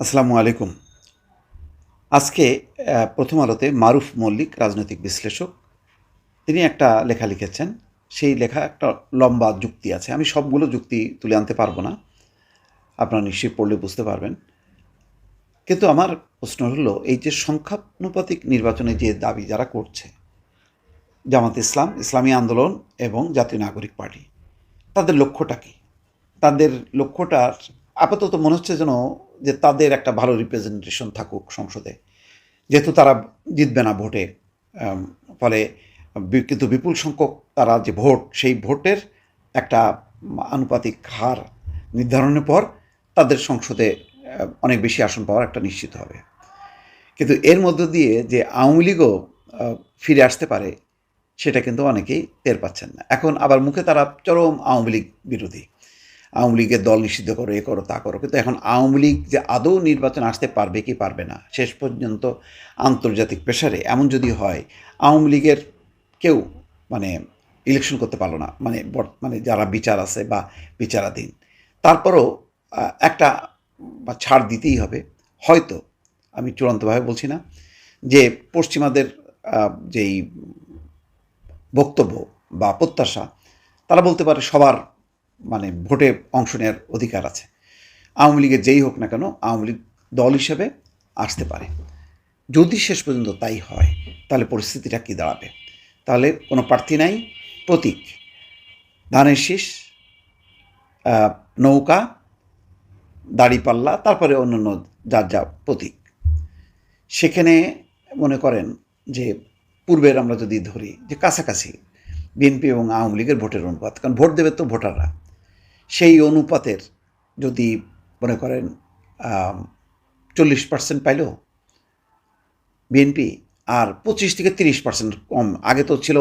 আসসালামু আলাইকুম। আজকে প্রথম আলোতে মারুফ মল্লিক, রাজনৈতিক বিশ্লেষক, তিনি একটা লেখা লিখেছেন। সেই লেখা একটা লম্বা যুক্তি আছে। আমি সবগুলো যুক্তি তুলে আনতে পারব না। আপনারা নিশ্চয়ই পড়লে বুঝতে পারবেন। কিন্তু আমার প্রশ্ন হলো, এই যে সংখ্যানুপাতিক নির্বাচনে যে দাবি যারা করছে, জামাত ইসলাম, ইসলামী আন্দোলন এবং জাতীয় নাগরিক পার্টি, তাদের লক্ষ্যটা কী? তাদের লক্ষ্যটা আপাতত মনে হচ্ছে যেন যে তাদের একটা ভালো রিপ্রেজেন্টেশন থাকুক সংসদে। যেহেতু তারা জিতবে না ভোটে ফলে কিন্তু বিপুল সংখ্যক তারা যে ভোট, সেই ভোটের একটা আনুপাতিক হার নির্ধারণের পর তাদের সংসদে অনেক বেশি আসন পাওয়ার একটা নিশ্চিত হবে। কিন্তু এর মধ্য দিয়ে যে আওয়ামী লীগও ফিরে আসতে পারে, সেটা কিন্তু অনেকেই টের পাচ্ছেন না। এখন আবার মুখে তারা চরম আওয়ামী লীগ বিরোধী। আওয়ামী লীগের দল নিষিদ্ধ করো, এ করো, তা করো। কিন্তু এখন আওয়ামী লীগ যে আদৌ নির্বাচন আসতে পারবে কি পারবে না, শেষ পর্যন্ত আন্তর্জাতিক প্রেশারে এমন যদি হয়, আওয়ামী লীগের কেউ মানে ইলেকশন করতে পারল না মানে মানে যারা বিচার আছে বা বিচারাধীন, তারপরও একটা ছাড় দিতেই হবে। হয়তো, আমি চূড়ান্তভাবে বলছি না, যে পশ্চিমাদের যেই বক্তব্য বা প্রত্যাশা, তারা বলতে পারে সবার মানে ভোটে অংশ নেওয়ার অধিকার আছে। আওয়ামী লীগের যেই হোক না কেন আওয়ামী লীগ দল হিসেবে আসতে পারে। যদি শেষ পর্যন্ত তাই হয়, তাহলে পরিস্থিতিটা কী দাঁড়াবে? তাহলে কোনো প্রার্থী নাই, প্রতীক। ধানের শীষ নৌকা দাড়িপাল্লা তারপরে অন্যান্য যার যা প্রতীক। সেখানে মনে করেন যে পূর্বের আমরা যদি ধরি যে কাছাকাছি বিএনপি এবং আওয়ামী লীগের ভোটের অনুপাত, কারণ ভোট দেবে তো ভোটাররা। সেই অনুপাতের যদি মনে করেন চল্লিশ পার্সেন্ট পাইল বিএনপি আর পঁচিশ থেকে তিরিশ পার্সেন্ট কম। আগে তো ছিল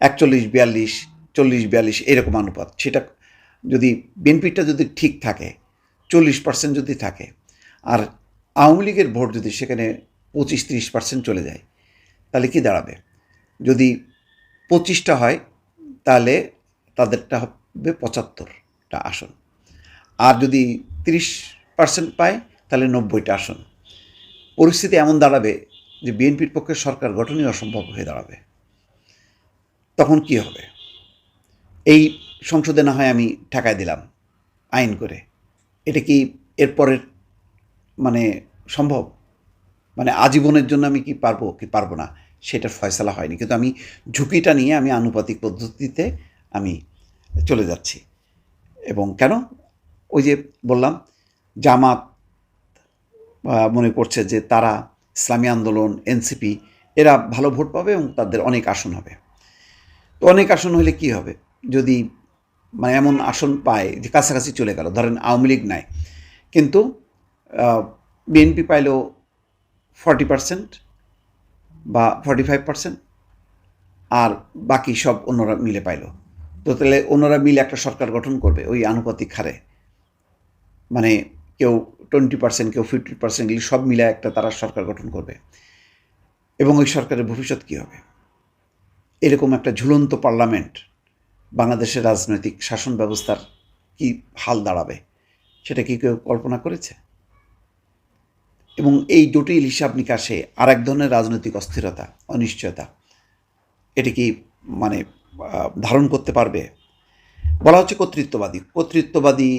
একচল্লিশ বিয়াল্লিশ, চল্লিশ বিয়াল্লিশ এরকম অনুপাত। সেটা যদি বিএনপিটা যদি ঠিক থাকে, চল্লিশ পার্সেন্ট যদি থাকে, আর আওয়ামী লীগের ভোট যদি সেখানে পঁচিশ তিরিশ পার্সেন্ট চলে যায়, তাহলে কি দাঁড়াবে? যদি পঁচিশটা হয়, তাহলে তাদেরটা হবে পঁচাত্তরটা আসন। আর যদি তিরিশ পার্সেন্ট পায়, তাহলে নব্বইটা আসন। পরিস্থিতি এমন দাঁড়াবে যে বিএনপির পক্ষে সরকার গঠনই অসম্ভব হয়ে দাঁড়াবে। তখন কি হবে? এই সংসদে না হয় আমি ঠেকায় দিলাম আইন করে। এটা কি এরপরের মানে সম্ভব? মানে আজীবনের জন্য আমি কি পারব কি পারব না, সেটার ফয়সলা হয়নি। কিন্তু আমি ঝুঁকিটা নিয়ে আমি আনুপাতিক পদ্ধতিতে আমি চলে যাচ্ছি। এবং কেন? ওই যে বললাম, জামাত মনে করছে যে তারা ইসলামী আন্দোলন, এনসিপি, এরা ভালো ভোট পাবে এবং তাদের অনেক আসন হবে। তো অনেক আসন হলে কি হবে? যদি মানে এমন আসন পায় যে কাছাকাছি চলে গেল, ধরেন আওয়ামী লীগ নাই, কিন্তু বিএনপি পাইলো ফর্টি পার্সেন্ট বা ফর্টি ফাইভ পার্সেন্ট, আর বাকি সব অন্যরা মিলে পাইল। তো তাহলে অন্যরা মিলে একটা সরকার গঠন করবে ওই আনুপাতিক হারে। মানে কেউ টোয়েন্টি পার্সেন্ট কেউ ফিফটি পার্সেন্ট সব মিলে একটা তারা সরকার গঠন করবে। এবং ওই সরকারের ভবিষ্যৎ কী হবে? এরকম একটা ঝুলন্ত পার্লামেন্ট বাংলাদেশের রাজনৈতিক শাসন ব্যবস্থার কি হাল দাঁড়াবে? সেটা কি কেউ কল্পনা করেছে? এবং এই জটিল হিসাব নিকাশে আর এক ধরনের রাজনৈতিক অস্থিরতা, অনিশ্চয়তা, এটি কি মানে ধারণ করতে পারবে। বলা হচ্ছে কর্তৃত্ববাদী। কর্তৃত্ববাদী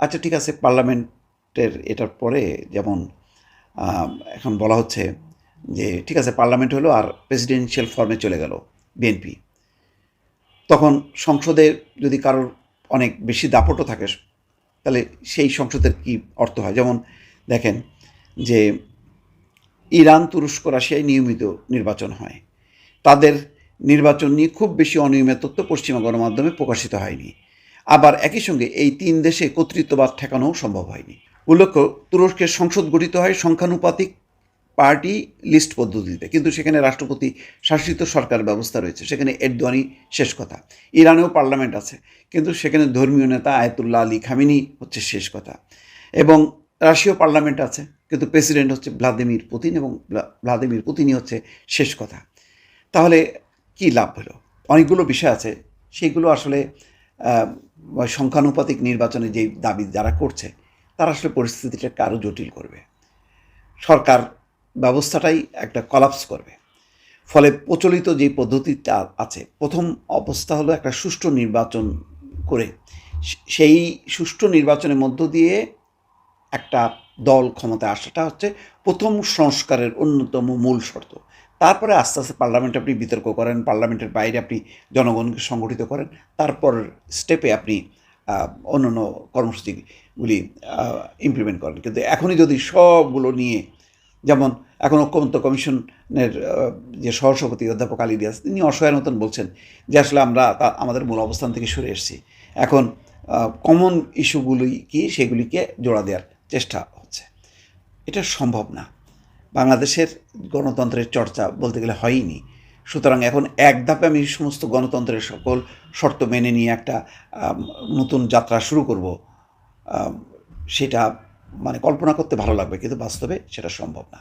আচ্ছা ঠিক আছে, পার্লামেন্টের এটার পরে যেমন এখন বলা হচ্ছে যে ঠিক আছে, পার্লামেন্ট হলো আর প্রেসিডেন্সিয়াল ফর্মে চলে গেল বিএনপি। তখন সংসদে যদি কারোর অনেক বেশি দাপটও থাকে, তাহলে সেই সংসদের কি অর্থ হয়? যেমন দেখেন যে ইরান, তুরস্ক, রাশিয়ায় নিয়মিত নির্বাচন হয়। তাদের নির্বাচন নিয়ে খুব বেশি অনিয়মের তথ্য পশ্চিমা গণমাধ্যমে প্রকাশিত হয়নি। আবার একই সঙ্গে এই তিন দেশে কর্তৃত্ববাদ ঠেকানোও সম্ভব হয়নি। উল্লেখ্য তুরস্কের সংসদ গঠিত হয় সংখ্যানুপাতিক পার্টি লিস্ট পদ্ধতিতে, কিন্তু সেখানে রাষ্ট্রপতি শাসিত সরকার ব্যবস্থা রয়েছে। সেখানে এরদোয়ানি শেষ কথা। ইরানেও পার্লামেন্ট আছে, কিন্তু সেখানে ধর্মীয় নেতা আয়তুল্লাহ আলী খামিনি হচ্ছে শেষ কথা। এবং রাশীয় পার্লামেন্ট আছে, কিন্তু প্রেসিডেন্ট হচ্ছে ভ্লাদিমির পুতিন এবং ভ্লা- ভ্লাদিমির পুতিনই হচ্ছে শেষ কথা। তাহলে কি লাভ হলো? অনেকগুলো বিষয় আছে। সেইগুলো আসলে সংখ্যানুপাতিক নির্বাচনে যেই দাবি যারা করছে, তারা আসলে পরিস্থিতিটাকে আরও জটিল করবে। সরকার ব্যবস্থাটাই একটা কলাপস করবে। ফলে প্রচলিত যে পদ্ধতিটা আছে, প্রথম অবস্থা হলো একটা সুষ্ঠু নির্বাচন করে সেই সুষ্ঠু নির্বাচনের মধ্য দিয়ে একটা দল ক্ষমতায় আসাটা হচ্ছে প্রথম সংস্কারের অন্যতম মূল শর্ত। তারপরে আস্তে আস্তে পার্লামেন্টে আপনি বিতর্ক করেন, পার্লামেন্টের বাইরে আপনি জনগণকে সংগঠিত করেন, তারপর স্টেপে আপনি অন্য অন্য কর্মসূচিগুলি ইমপ্লিমেন্ট করেন। কিন্তু এখনই যদি সবগুলো নিয়ে, যেমন এখন ঐক্যমত্য কমিশনের যে সহসভাপতি অধ্যাপক আলী দিয়াস তিনি অসহায় মতন বলছেন যে আসলে আমরা তা- আমাদের মূল অবস্থান থেকে সরে এসেছি। এখন কমন ইস্যুগুলি কি সেগুলিকে জোড়া দেওয়ার চেষ্টা হচ্ছে। এটা সম্ভব না। বাংলাদেশের গণতন্ত্রের চর্চা বলতে গেলে হয়নি। সুতরাং এখন এক ধাপে আমি সমস্ত গণতন্ত্রের সকল শর্ত মেনে নিয়ে একটা নতুন যাত্রা শুরু করব সেটা মানে কল্পনা করতে ভালো লাগবে, কিন্তু বাস্তবে সেটা সম্ভব না।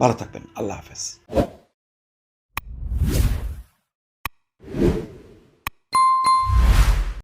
ভালো থাকবেন। আল্লাহ হাফেজ।